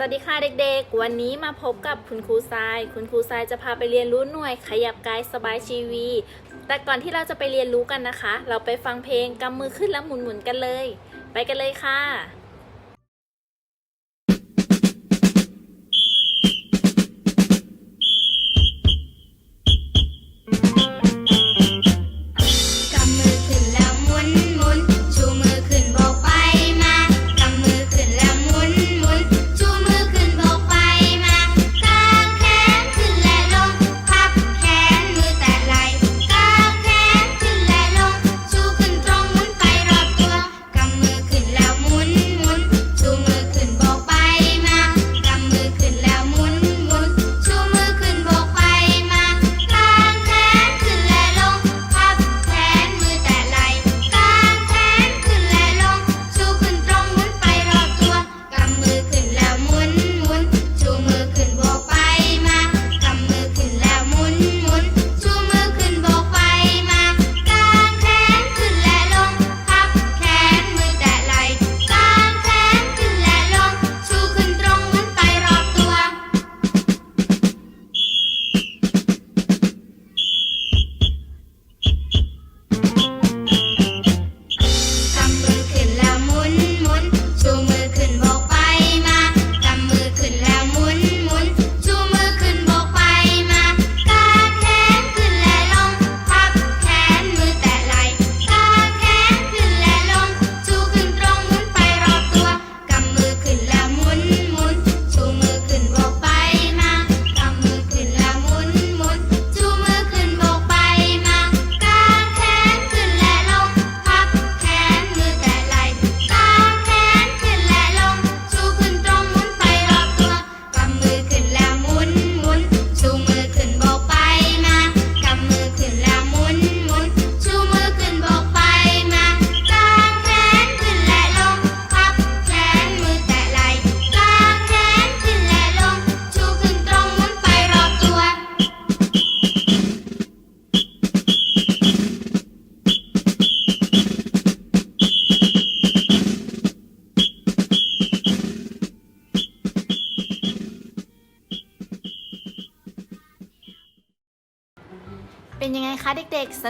สวัสดีค่ะเด็กๆ วันนี้มาพบกับคุณครูทราย คุณครูทรายจะพาไปเรียนรู้หน่วยขยับกายสบายชีวี แต่ก่อนที่เราจะไปเรียนรู้กันนะคะ เราไปฟังเพลงกำมือขึ้นแล้วหมุนๆกันเลย ไปกันเลยค่ะ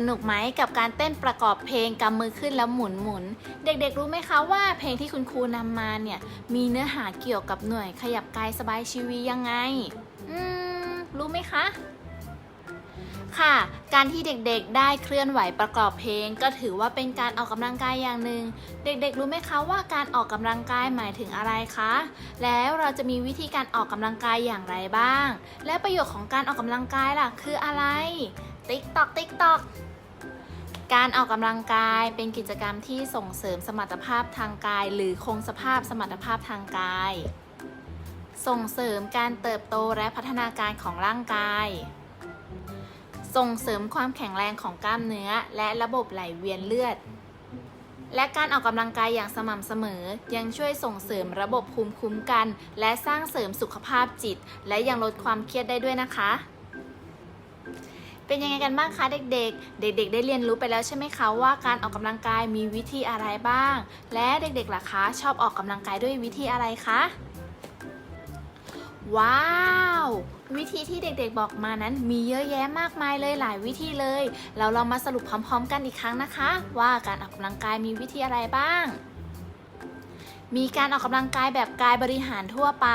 นุกไหมกับการเต้นประกอบเพลงกำมือขึ้นแล้วหมุนหมุน เด็กๆรู้ไหมคะว่าเพลงที่คุณครูนำมาเนี่ยมีเนื้อหาเกี่ยวกับหน่วยขยับกายสบายชีวียังไง อืม รู้ไหมคะค่ะ การที่เด็กๆ ได้เคลื่อนไหวประกอบเพลง ก็ถือว่าเป็นการออกกำลังกายอย่างหนึ่ง เด็กๆ รู้ไหมคะว่าการออกกำลังกายหมายถึงอะไรคะ แล้วเราจะมีวิธีการออกกำลังกายอย่างไรบ้าง และประโยชน์ของการออกกำลังกายล่ะคืออะไร ติ๊กตอกติ๊กตอก การออกกำลังกายเป็นกิจกรรมที่ส่งเสริมสมรรถภาพทางกาย หรือคงสภาพสมรรถภาพทางกาย ส่งเสริมการเติบโตและพัฒนาการของร่างกาย ส่งเสริมความแข็งแรงของกล้ามเนื้อและระบบไหลเวียนเลือด และการออกกำลังกายอย่างสม่ำเสมอ ยังช่วยส่งเสริมระบบภูมิคุ้มกัน และสร้างเสริมสุขภาพจิต และยังลดความเครียดได้ด้วยนะคะ เป็นยังไงกันบ้างคะเด็กๆ เด็ก ๆ ได้เรียนรู้ไปแล้วใช่ไหมคะว่าการออกกำลังกายมีวิธีอะไรบ้าง และเด็กๆล่ะคะชอบออกกำลังกายด้วยวิธีอะไรคะว้าววิธีที่เด็กๆบอกมานั้นมีเยอะแยะมากมายเลยหลายวิธีเลย เราลองมาสรุปพร้อมๆ กันอีกครั้งนะคะ ว่าการออกกำลังกายมีวิธีอะไรบ้าง มีการออกกำลังกายแบบกายบริหารทั่วไป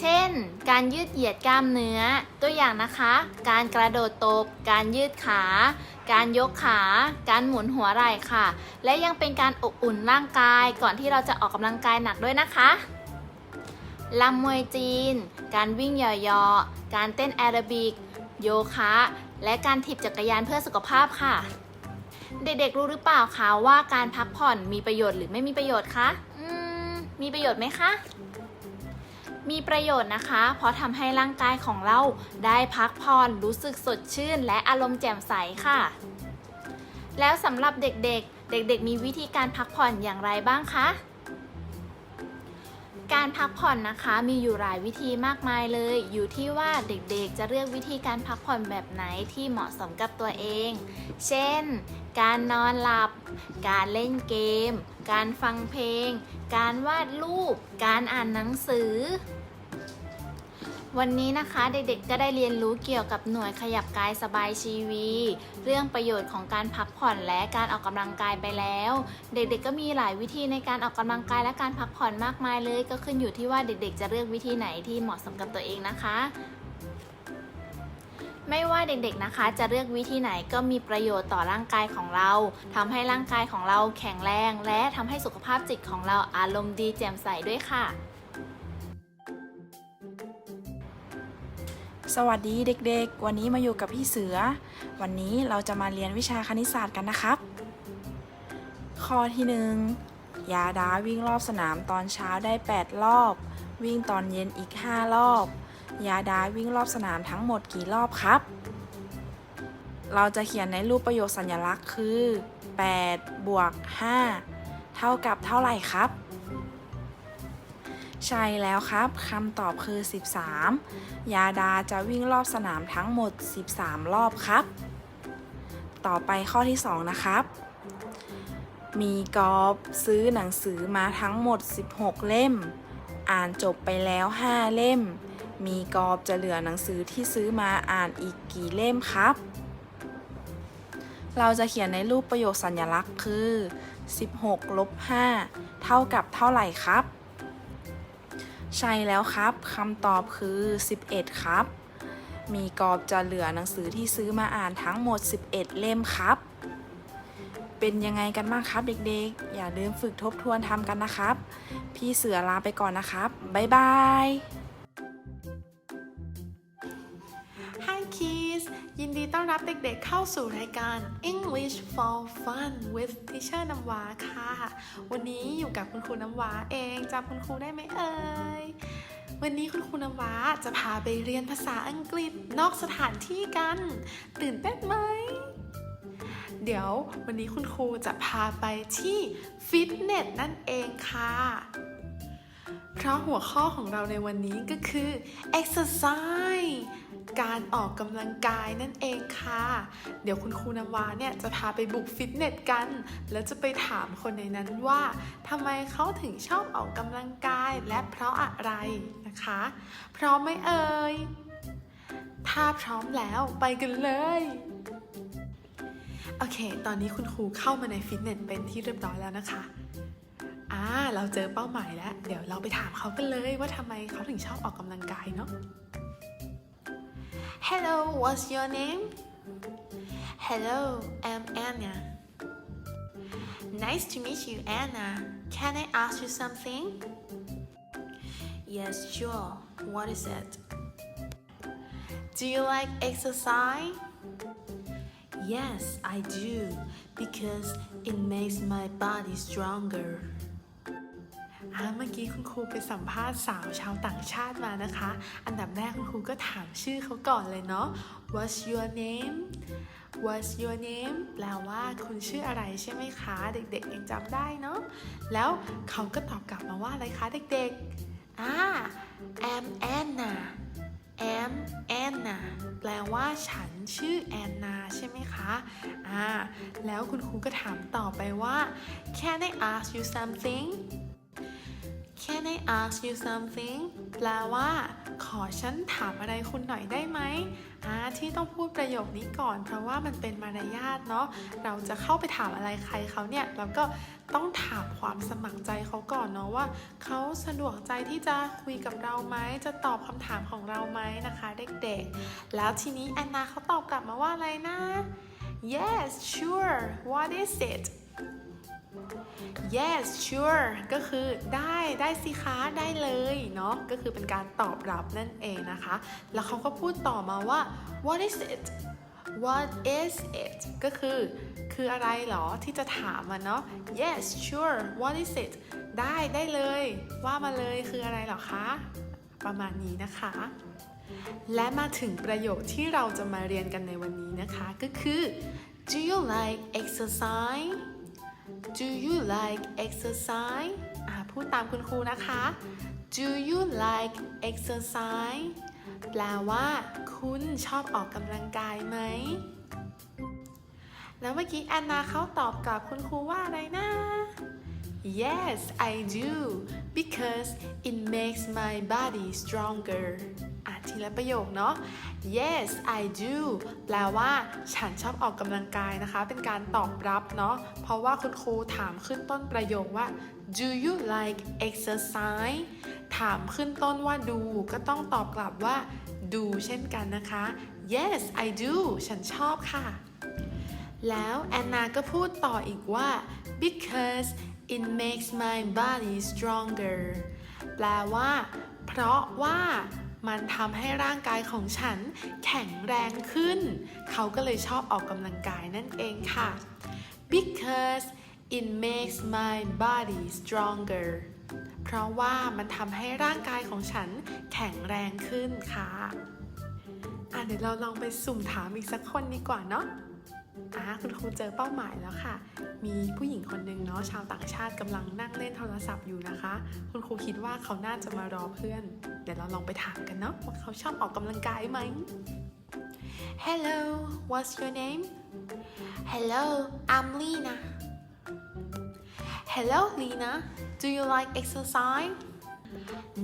เช่น การยืดเหยียดกล้ามเนื้อ ตัวอย่างนะคะ การกระโดดตบ การยืดขา การยกขา การหมุนหัวไหล่ค่ะ และยังเป็นการอบอุ่นร่างกายก่อนที่เราจะออกกำลังกายหนักด้วยนะคะลำมวยจีน การวิ่งเหยาะๆการเต้นแอโรบิก โยคะ และการถีบจักรยานเพื่อสุขภาพค่ะ เด็กๆรู้หรือเปล่าคะว่าการพักผ่อนมีประโยชน์หรือไม่มีประโยชน์คะ อืม มีประโยชน์ไหมคะ มีประโยชน์นะคะ เพราะทำให้ร่างกายของเราได้พักผ่อนรู้สึกสดชื่น และอารมณ์แจ่มใสค่ะ แล้วสำหรับเด็กๆ เด็กๆ มีวิธีการพักผ่อนอย่างไรบ้างคะ การพักผ่อนนะคะมีอยู่หลายวิธีมากมายเลย อยู่ที่ว่าเด็กๆ จะเลือกวิธีการพักผ่อนแบบไหนที่เหมาะสมกับตัวเอง เช่น การนอนหลับ การเล่นเกม การฟังเพลง การวาดรูป การอ่านหนังสือ วันนี้นะคะเด็กๆ ก็ได้เรียนรู้เกี่ยวกับหน่วยขยับกายสบายชีวีเรื่องประโยชน์ของการพักผ่อนและการออกกำลังกายไปแล้ว เด็กๆ ก็มีหลายวิธีในการออกกำลังกายและการพักผ่อนมากมายเลย ก็ขึ้นอยู่ที่ว่าเด็กๆ จะเลือกวิธีไหนที่เหมาะสมกับตัวเองนะคะ ไม่ว่าเด็กๆ นะคะ จะเลือกวิธีไหนก็มีประโยชน์ต่อร่างกายของเราทำให้ร่างกายของเราแข็งแรง และทำให้สุขภาพจิตของเราอารมณ์ดีแจ่มใสด้วยค่ะ สวัสดีเด็กๆ วันนี้มาอยู่กับพี่เสือ วันนี้เราจะมาเรียนวิชาคณิตศาสตร์กันนะครับ ข้อที่หนึ่งยาดาวิ่งรอบสนามตอนเช้าได้ 8 รอบ วิ่งตอนเย็นอีก 5 รอบ ยาดาวิ่งรอบสนามทั้งหมดกี่รอบครับ เราจะเขียนในรูปประโยคสัญลักษณ์คือ 8 บวก 5 เท่ากับเท่าไหร่ครับ ใช่แล้วครับคำตอบคือ 13 ยาดาจะวิ่งรอบสนามทั้งหมด 13 รอบครับ ต่อไปข้อที่ 2 นะครับ มีกอบซื้อหนังสือมาทั้งหมด 16 เล่ม อ่านจบไปแล้ว 5 เล่ม มีกอบจะเหลือหนังสือที่ซื้อมาอ่านอีกกี่เล่มครับ เราจะเขียนในรูปประโยคสัญลักษณ์คือ 16ลบ5เท่ากับเท่าไหร่ครับ ใช่แล้วครับคำตอบคือ 11 ครับ มีกรอบจะเหลือหนังสือที่ซื้อมาอ่านทั้งหมด 11 เล่มครับ เป็นยังไงกันบ้างครับเด็กๆ อย่าลืมฝึกทบทวนทำกันนะครับ พี่เสือลาไปก่อนนะครับ บ๊ายบาย ต้อนรับเด็กๆเข้าสู่รายการ English for Fun with Teacher น้ำว้าค่ะ วันนี้อยู่กับคุณครูน้ำว้าเองจำคุณครูได้ไหมเอ่ย วันนี้คุณครูน้ำว้าจะพาไปเรียนภาษาอังกฤษนอกสถานที่กัน ตื่นเต้นไหม เดี๋ยววันนี้คุณครูจะพาไปที่ฟิตเนสนั่นเองค่ะเพราะหัวข้อของเราในวันนี้ก็คือ exercise การออกกำลังกายนั่นเองค่ะ เดี๋ยวคุณครูนวาเนี่ยจะพาไปบุกฟิตเนสกัน แล้วจะไปถามคนในนั้นว่าทำไมเขาถึงชอบออกกำลังกายและเพราะอะไรนะคะ พร้อมไหมเอ่ย ถ้าพร้อมแล้วไปกันเลยโอเค ตอนนี้คุณครูเข้ามาในฟิตเนสเป็นที่เรียบร้อยแล้วนะคะอ่าเราเจอเป้าหมายแล้ว เดี๋ยวเราไปถามเขากันเลยว่าทำไมเขาถึงชอบออกกำลังกายเนาะ Hello what's your name? Hello I'm Anna. Nice to meet you Anna. Can I ask you something? Yes sure. What is it? Do you like exercise? Yes I do because it makes my body stronger เมื่อกี้คุณครูไปสัมภาษณ์สาวชาวต่างชาติมานะคะ อันดับแรกคุณครูก็ถามชื่อเขาก่อนเลยเนาะ What's your name What's your name แปลว่าคุณชื่ออะไรใช่ไหมคะ เด็กๆยังจำได้เนาะ แล้วเขาก็ตอบกลับมาว่าอะไรคะเด็กๆอ่า I'm Anna am Anna แปลว่าฉันชื่อแอนนาใช่ไหมคะ อ่า แล้วคุณครูก็ถามต่อไปว่า Can I ask you something Can I ask you something แปลว่า ขอฉันถามอะไรคุณหน่อยได้ไหมอ่าที่ต้องพูดประโยคนี้ก่อน เพราะว่ามันเป็นมารยาทเนาะ เราจะเข้าไปถามอะไรใครเขาเนี่ยเราก็ต้องถามความสมัครใจเขาก่อนเนาะว่าเขาสะดวกใจที่จะคุยกับเราไหม จะตอบคำถามของเราไหมนะคะเด็กๆ แล้วทีนี้แอนนาเขาตอบกลับมาว่าอะไรนะ Yes sure what is it Yes sure ก็คือได้ได้สิคะได้เลยเนาะก็คือเป็นการตอบรับนั่นเองนะคะ แล้วเขาก็พูดต่อมาว่า What is it What is it ก็คือ คืออะไรหรอที่จะถามมันเนาะ Yes sure What is it ได้ได้เลย ว่ามาเลยคืออะไรหรอคะ ประมาณนี้นะคะ และมาถึงประโยคที่เราจะมาเรียนกันในวันนี้นะคะ ก็คือ Do you like exercise Do you like exercise อ่าพูดตามคุณครูนะคะ Do you like exercise แปลว่า คุณชอบออกกำลังกายไหม แล้วเมื่อกี้แอนนาเขาตอบกับคุณครูว่าอะไรนะ Yes I do because it makes my body stronger อะทีละประโยคเนาะ Yes I do แปลว่าฉันชอบออกกำลังกายนะคะ เป็นการตอบรับเนาะ เพราะว่าคุณครูถามขึ้นต้นประโยคว่า Do you like exercise ถามขึ้นต้นว่าดูก็ต้องตอบกลับว่าดูเช่นกันนะคะ Yes I do ฉันชอบค่ะ แล้วแอนนาก็พูดต่ออีกว่า because it makes my body stronger แปลว่า เพราะว่ามันทำให้ร่างกายของฉันแข็งแรงขึ้น เขาก็เลยชอบออกกำลังกายนั่นเองค่ะ because it makes my body stronger เพราะว่ามันทำให้ร่างกายของฉันแข็งแรงขึ้นค่ะ อะเดี๋ยวเราลองไปสุ่มถามอีกสักคนดีกว่าเนาะ อะคุณครูเจอเป้าหมายแล้วค่ะ มีผู้หญิงคนหนึ่งเนาะชาวต่างชาติกำลังนั่งเล่นโทรศัพท์อยู่นะคะ คุณครูคิดว่าเขาน่าจะมารอเพื่อน เดี๋ยวเราลองไปถามกันเนาะว่าเขาชอบออกกำลังกายไหม Hello what's your name Hello I'm Lena Hello Lena do you like exercise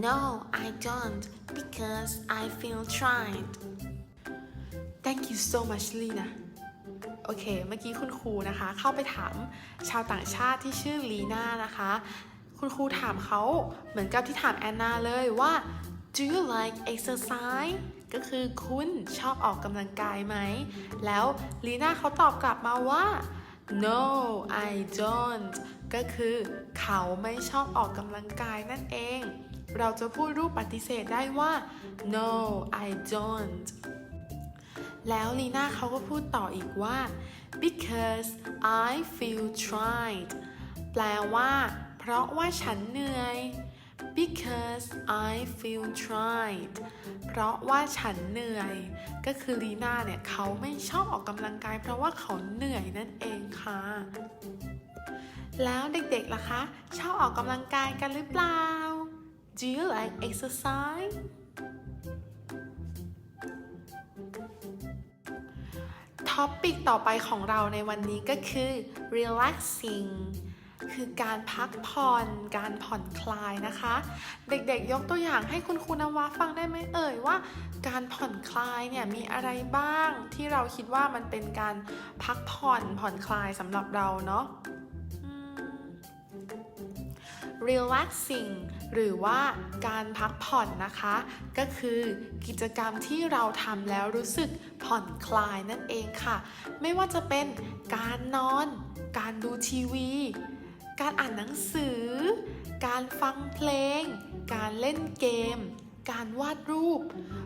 No I don't because I feel tired Thank you so much Lena อเค เมื่อกี้คุณครูนะคะ เข้าไปถามชาวต่างชาติที่ชื่อลีน่านะคะ คุณครูถามเขาเหมือนกับที่ถามแอนนาเลยว่า do you like exercise ก็คือคุณชอบออกกำลังกายไหม แล้วลีน่าเขาตอบกลับมาว่า no I don't ก็คือเขาไม่ชอบออกกำลังกายนั่นเอง เราจะพูดรูปปฏิเสธได้ว่า no I don't แล้วลีน่าเขาก็พูดต่ออีกว่า because I feel tired แปลว่า เพราะว่าฉันเหนื่อย because I feel tired เพราะว่าฉันเหนื่อย ก็คือลีน่าเนี่ยเขาไม่ชอบออกกำลังกาย เพราะว่าเขาเหนื่อยนั่นเองค่ะ แล้วเด็กๆล่ะคะ ชอบออกกำลังกายกันหรือเปล่า Do you like exercise ท็อปปิกต่อไปของเราในวันนี้ก็คือ relaxing คือการพักผ่อน การผ่อนคลายนะคะ เด็กๆยกตัวอย่างให้คุณครูนวาฟังได้ไหมเอ่ยว่า การผ่อนคลายเนี่ยมีอะไรบ้างที่เราคิดว่ามันเป็นการพักผ่อนผ่อนคลายสำหรับเราเนาะ relaxing หรือว่าการพักผ่อนนะคะ ก็คือกิจกรรมที่เราทำแล้วรู้สึกผ่อนคลายนั่นเองค่ะ ไม่ว่าจะเป็นการนอน การดูทีวี การอ่านหนังสือ การฟังเพลง การเล่นเกม การวาดรูป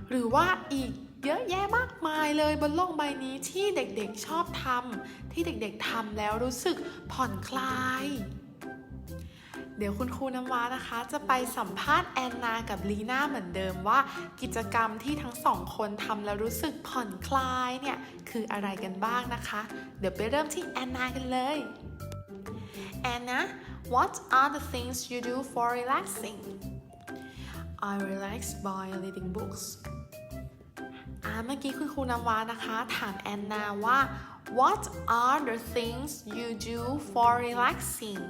หรือว่าอีกเยอะแยะมากมายเลยบนโลกใบนี้ที่เด็กๆชอบทำที่เด็กๆทำแล้วรู้สึกผ่อนคลาย เดี๋ยวคุณครูน้ำว้านะคะ จะไปสัมภาษณ์แอนนากับลีน่าเหมือนเดิมว่า กิจกรรมที่ทั้งสองคนทำแล้วรู้สึกผ่อนคลายเนี่ยคืออะไรกันบ้างนะคะ เดี๋ยวไปเริ่มที่แอนนากันเลย Anna what are the things you do for relaxing I relax by reading books อ่าเมื่อกี้คุณครูน้ำว้านะคะ ถามแอนนาว่า What are the things you do for relaxing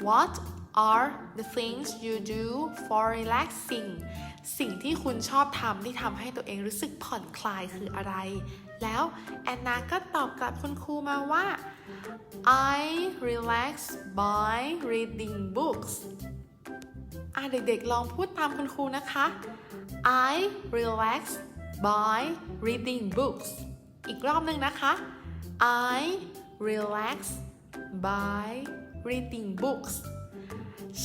What are the things you do for relaxing สิ่งที่คุณชอบทำที่ทำให้ตัวเองรู้สึกผ่อนคลายคืออะไร แล้วแอนนาก็ตอบกลับคุณครูมาว่า I relax by reading books อะเด็กๆลองพูดตามคุณครูนะคะ I relax by reading books อีกรอบหนึ่งนะคะ I relax by reading books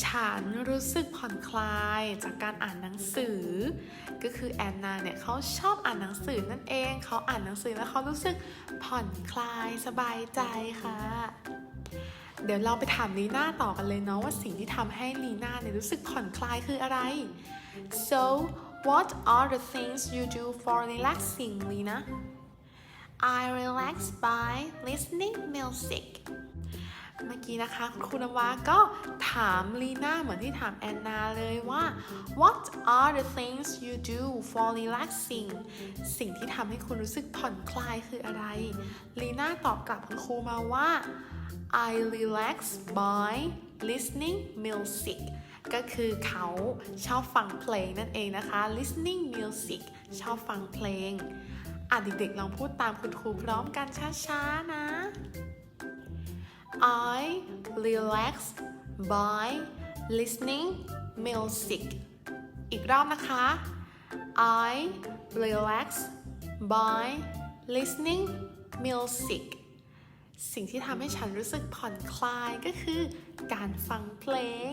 ฉันรู้สึกผ่อนคลายจากการอ่านหนังสือ ก็คือแอนนาเนี่ยเขาชอบอ่านหนังสือนั่นเองเขาอ่านหนังสือแล้วเขารู้สึกผ่อนคลายสบายใจค่ะ เดี๋ยวเราไปถามลีน่าต่อกันเลยเนาะว่าสิ่งที่ทำให้ลีน่าเนี่ยรู้สึกผ่อนคลายคืออะไร so what are the things you do for relaxing Lina I relax by listening music เมื่อกี้นะคะ คุณครูนวาก็ถามลีน่าเหมือนที่ถามแอนนาเลยว่า What are the things you do for relaxing สิ่งที่ทำให้คุณรู้สึกผ่อนคลายคืออะไร ลีน่าตอบกลับคุณครูมาว่า I relax by listening music ก็คือเขาชอบฟังเพลงนั่นเองนะคะ listening music ชอบฟังเพลง อะเด็กๆลองพูดตามคุณครูพร้อมกันช้าๆนะ I relax by listening music อีกรอบนะคะ I relax by listening music สิ่งที่ทำให้ฉันรู้สึกผ่อนคลายก็คือการฟังเพลง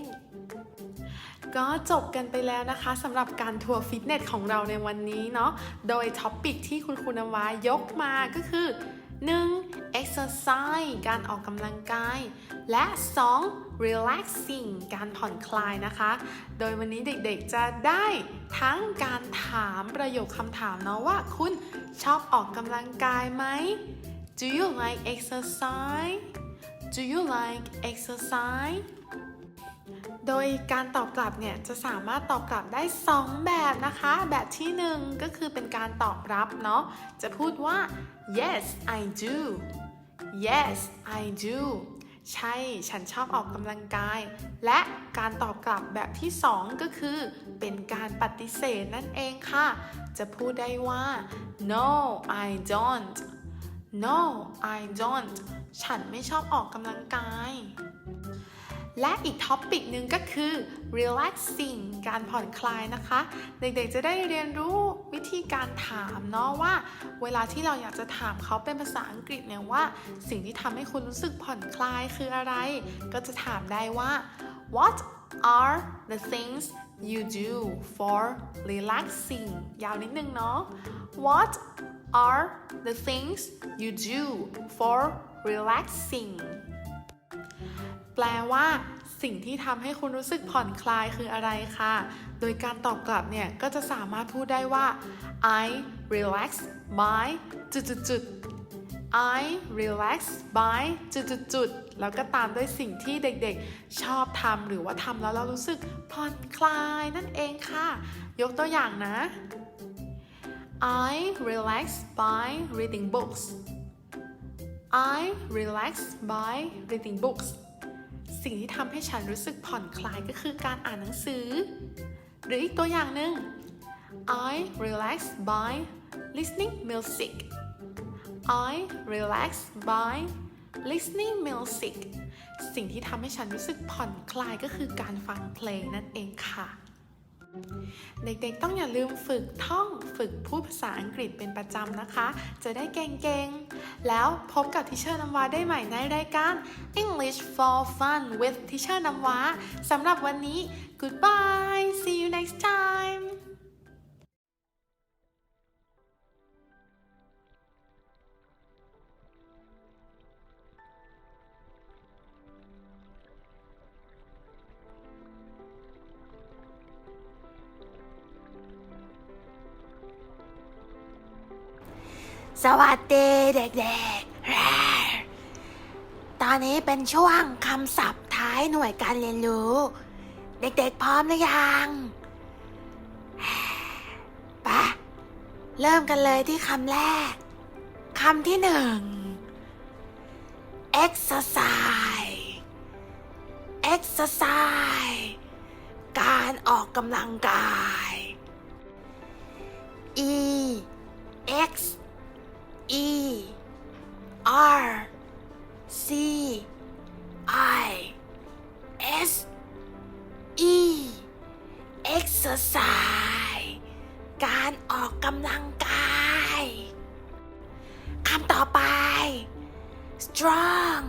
ก็จบกันไปแล้วนะคะสำหรับการทัวร์ฟิตเนสของเราในวันนี้เนาะ โดยท็อปปิกที่คุณครูนวายกมาก็คือ 1. exercise การออกกำลังกาย และ 2. relaxing การผ่อนคลายนะคะ โดยวันนี้เด็กๆจะได้ทั้งการถามประโยคคำถามเนาะว่าคุณชอบออกกำลังกายไหม Do you like exercise Do you like exercise โดยการตอบกลับเนี่ยจะสามารถตอบกลับได้ 2 แบบนะคะ แบบที่ 1 ก็คือเป็นการตอบรับเนาะจะพูดว่า yes I do yes I do ใช่ ฉันชอบออกกำลังกาย และการตอบกลับแบบที่ 2 ก็คือ เป็นการปฏิเสธนั่นเองค่ะ จะพูดได้ว่า no I don't no I don't ฉันไม่ชอบออกกำลังกาย และอีกท็อปปิกหนึ่งก็คือ relaxing การผ่อนคลายนะคะ เด็กๆจะได้เรียนรู้วิธีการถามเนาะว่า เวลาที่เราอยากจะถามเขาเป็นภาษาอังกฤษเนี่ยว่า สิ่งที่ทำให้คุณรู้สึกผ่อนคลายคืออะไร ก็จะถามได้ว่า what are the things you do for relaxing ยาวนิดนึงเนาะ what are the things you do for relaxing แปลว่า สิ่งที่ทำให้คุณรู้สึกผ่อนคลายคืออะไรคะโดยการตอบกลับเนี่ย ก็จะสามารถพูดได้ว่า I relax by จุดจุดจุด I relax by จุดจุดจุดแล้วก็ตามด้วยสิ่งที่เด็กๆ ชอบทำหรือว่าทำแล้วเรารู้สึกผ่อนคลายนั่นเองค่ะ ยกตัวอย่างนะ I relax by reading books I relax by reading books สิ่งที่ทำให้ฉันรู้สึกผ่อนคลายก็คือการอ่านหนังสือ หรืออีกตัวอย่างหนึ่ง I relax by listening music I relax by listening music สิ่งที่ทำให้ฉันรู้สึกผ่อนคลายก็คือการฟังเพลงนั่นเองค่ะ เด็กๆ ต้องอย่าลืมฝึกท่องฝึกพูดภาษาอังกฤษเป็นประจำนะคะ จะได้เก่งๆ แล้วพบกับทิเชอร์น้ำว้าได้ใหม่ในรายการ English for Fun with ทิเชอร์น้ำว้าสำหรับวันนี้ goodbye see you next time สวัสดีเด็กๆ ตอนนี้เป็นช่วงคำศัพท์ท้ายหน่วยการเรียนรู้ เด็กๆพร้อมหรือยังปะเริ่มกันเลยที่คำแรก คำที่หนึ่ง exercise exercise การออกกำลังกาย exercise การออกกำลังกายคำต่อไป strong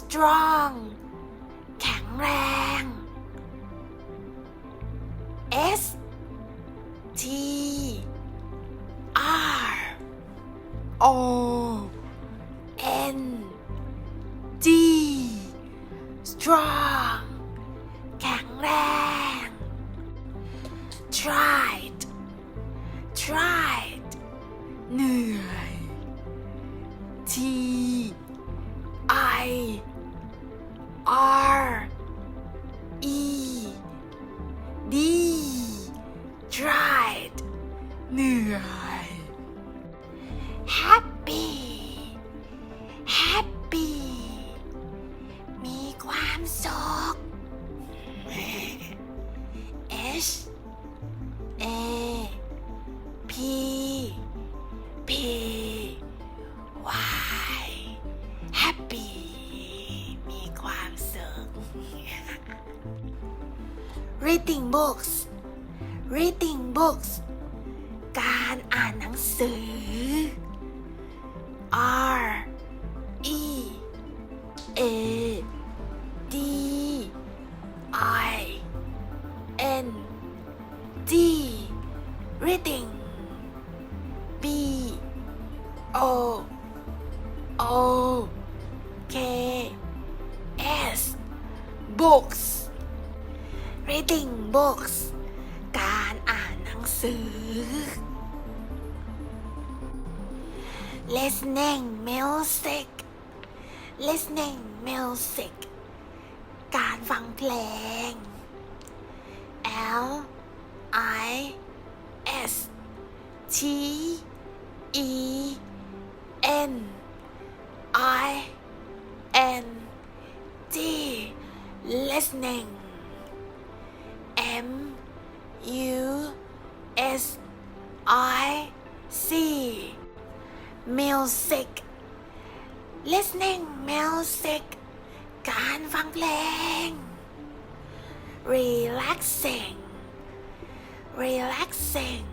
strong แข็งแรง S T R O listening M U S I C music listening music การฟังเพลง relaxing relaxing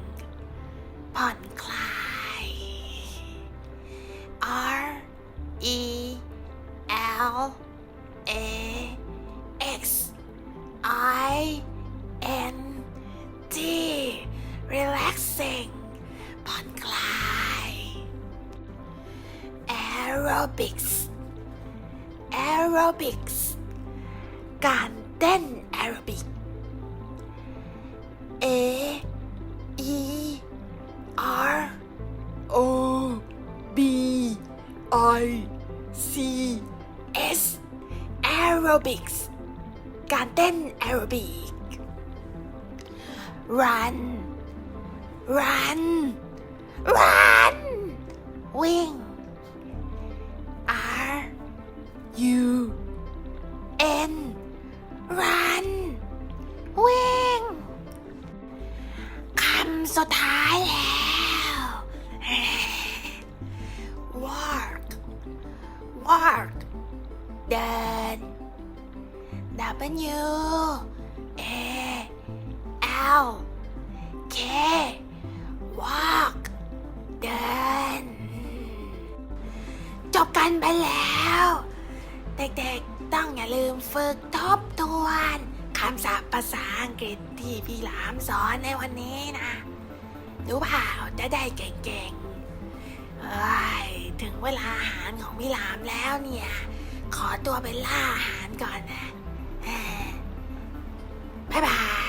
ผ่อนคลาย R E L การเต้น W A L K walk เดิน จบกันไปแล้ว เด็กๆต้องอย่าลืมฝึกทบทวนคำศัพท์ภาษาอังกฤษที่พี่หลามสอนในวันนี้นะรู้เปล่าจะได้เก่งๆเอ้ยถึงเวลาอาหารของพี่หลามแล้วเนี่ย ขอตัวไปล่าอาหารก่อนนะ 拜拜。